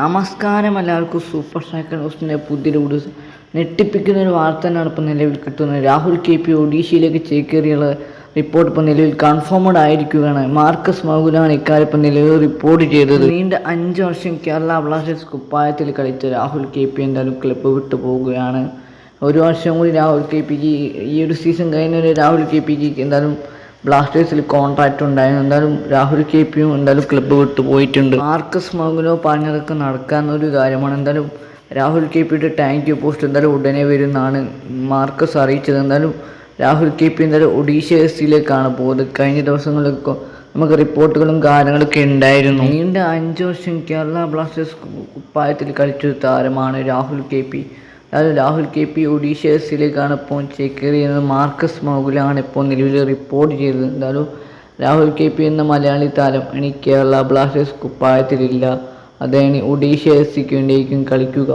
നമസ്കാരം എല്ലാവർക്കും super cycle ന്യൂസിന്റെ പുതിയ വീഡിയോസ്. ഞെട്ടിപ്പിക്കുന്ന ഒരു വാർത്ത തന്നെയാണ് ഇപ്പോൾ നിലവിൽ കിട്ടുന്നത്. രാഹുൽ കെ പി ഒഡീഷയിലേക്ക് ചേക്കേറിയുള്ള റിപ്പോർട്ട് ഇപ്പോൾ നിലവിൽ കൺഫേംഡ് ആയിരിക്കുകയാണ്. മാർക്കസ് മൗഗുലാണ് ഇക്കാര്യം ഇപ്പോൾ നിലവിൽ റിപ്പോർട്ട് ചെയ്തത്. നീണ്ട അഞ്ച് വർഷം കേരള ബ്ലാസ്റ്റേഴ്സ് കുപ്പായത്തിൽ കളിച്ച രാഹുൽ കെ പി എന്തായാലും ക്ലബ്ബ് വിട്ടു പോവുകയാണ്. ഒരു വർഷം കൂടി രാഹുൽ കെ പിക്ക് ഈ ഒരു സീസൺ കഴിഞ്ഞ രാഹുൽ കെ പിക്ക് എന്തായാലും ബ്ലാസ്റ്റേഴ്സിൽ കോൺട്രാക്റ്റ് ഉണ്ടായിരുന്നു. എന്തായാലും രാഹുൽ കെ പിയും എന്തായാലും ക്ലബ്ബ് വിട്ടു പോയിട്ടുണ്ട്. മാർക്കസ് മൗനോ പറഞ്ഞതൊക്കെ ഒരു കാര്യമാണ്. എന്തായാലും രാഹുൽ കെ പിയുടെ ടാങ്ക് യു പോസ്റ്റ് എന്തായാലും ഉടനെ വരുമെന്നാണ് മാർക്കസ് അറിയിച്ചത്. എന്തായാലും രാഹുൽ കെ പി എന്തായാലും ഒഡീഷ എസ് സിയിലേക്കാണ് പോകുന്നത്. കഴിഞ്ഞ ദിവസങ്ങളിലൊക്കെ നമുക്ക് റിപ്പോർട്ടുകളും കാര്യങ്ങളൊക്കെ ഉണ്ടായിരുന്നു. നീണ്ട അഞ്ച് വർഷം കേരള ബ്ലാസ്റ്റേഴ്സ് കുപ്പായത്തിൽ കളിച്ചൊരു താരമാണ് രാഹുൽ കെ പി അതായത് രാഹുൽ കെ പി ഒഡീഷ ഇപ്പോൾ ചേക്കേറിയത് മാർക്കസ് മൗഗുലാണ് ഇപ്പോൾ നിലവിൽ റിപ്പോർട്ട് ചെയ്തത്. എന്തായാലും രാഹുൽ കെ പി എന്ന മലയാളി താരം ഇനി കേരള ബ്ലാസ്റ്റേഴ്സ് കുപ്പായത്തിലില്ല അദ്ദേഹം ഒഡീഷ എസ് സിക്ക് വേണ്ടിയായിരിക്കും കളിക്കുക.